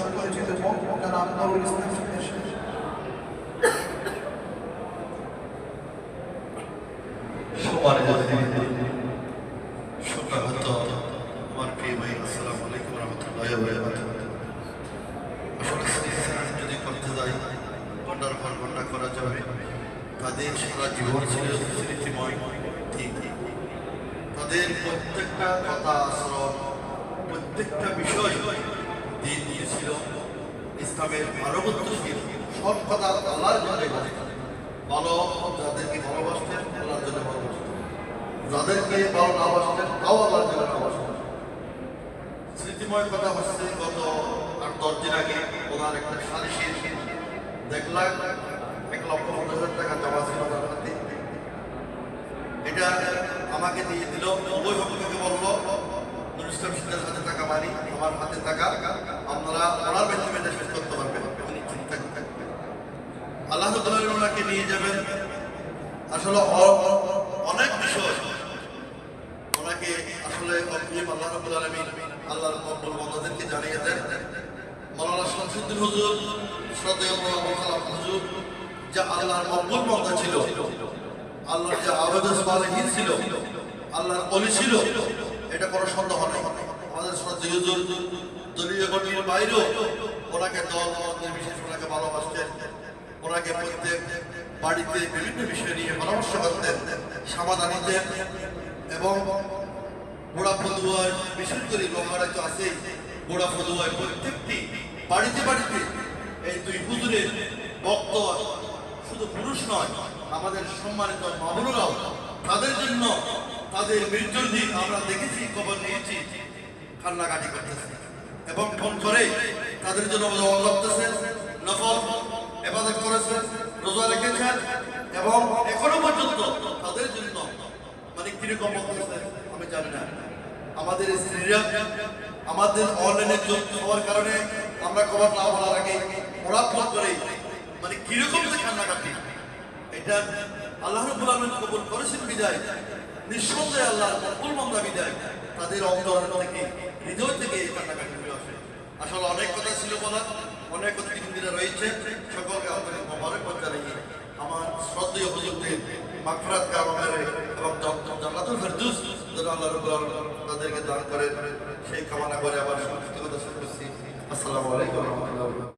সুপরিচিত জনাব নুরুল ইসলাম সিদ্দিক সাহেব। সম্মানিত সুপ্রভাত আমার প্রিয় ভাই আসসালামু আলাইকুম রহমতুল্লাহ আসলে সিরিজ যদি করতে যাই ঘণ্টার পর ঘণ্টা করা যাবে তাদের সারা জীবন ছিল স্মৃতিময় ঠিক। তাদের প্রত্যেকটা কথা আচরণ, প্রত্যেকটা বিষয় দিন দিয়েছিল। ইসলামের মানবত্বশীল সব কথা আল্লাহর জন্য বলতেন ভালো যাদেরকে ভালোবাসতেন, আল্লাহর জন্য ভালোবাসতেন যাদেরকে ভালো না বাসতেন, তাও আল্লাহর জন্য ভালোবাসতেন স্মৃতিময় কথা হচ্ছে গত আট, দশ দিন আগে ওনার একটা সালিশির দেখলাম লক্ষ হাজার টাকা জমা ছিল ওনার এটা আমাকে দিয়ে দিল উভয় পক্ষকে বলল নুর ইসলাম সিদ্ধার হাতে টাকা মারি আমার হাতে টাকা, আপনারা ওনার বেতনে এটা শেষ করতে পারবেন, উনি চিন্তা করতে আল্লাহ তাআলা ওনাকে নিয়ে যাবেন। আসলে অনেক বিষয়। ওনাকে আসলে আল্লাহ রাব্বুল আলামিন আল্লাহর মকবুল বান্দাদেরকে জানিয়ে দেন। মাওলানা শামসুদ্দিন হুজুর শ্রদ্ধেয় হুজুর যা আল্লাহর মকবুল বান্দা ছিল, আল্লাহর যে আবেদ সালেহীন ছিল, আল্লাহর অলি ছিল, এটা কোনো সন্দেহ নেই। আমাদের শ্রদ্ধেয় দলীয় গণ্ডির বাইরেও ওনাকে দল নির্বিশেষ ওনাকে ভালোবাসতেন। ওনাকে প্রত্যেক বাড়িতে বিভিন্ন বিষয় নিয়ে পরামর্শ করতেন সমাধান দিতেন এবং গোড়া ফদুয়ার বিশেষ করে লোহারা তো আছেই গোড়া ফদুয়ার প্রত্যেকটি বাড়িতে বাড়িতে এই দুই হুজুরের ভক্ত শুধু পুরুষ নয়, আমাদের সম্মানিত মামুনুরাও তাদের জন্য তাদের মৃত্যুর দিন আমরা দেখেছি, খবর নিয়েছি, কান্নাকাটি করতেছে। এবং ফোন করে তাদের জন্য দোয়া এবাদত করেছেন রোজা রেখেছেন এবং এখনও পর্যন্ত তাদের জন্য মানে কীরকম বলতেছে আমি জানি না। আমাদের স্ত্রীরা আমাদের অনলাইনের যোগ হওয়ার কারণে আমরা খবর না বলার আগে ফোন করে মানে কীরকম যে কান্নাকাটি? এটা আল্লাহ রব্বুল আলামিন কবুল করেছেন বিদায়। নিঃসন্দেহে আল্লাহর মকবুল বান্দা বিদায়। তাদের অন্তর থেকে, হৃদয় থেকে এই কান্নাকাটি হয়ে আসে। আসলে অনেক কথা ছিল বলা অনেক অতিথিরা রয়েছে। সকলকে আন্তরিক মোবারকবাদ জানিয়ে আমার শ্রদ্ধেয় হুজুরদের মাগফিরাত কামনা করে এবং জান্নাতুল ফেরদৌস যেন আল্লাহ রাব্বুল তাদেরকে দান করেন। সেই কামনা করে আবার কথা শেষ করছি। আসসালামু আলাইকুম ওয়া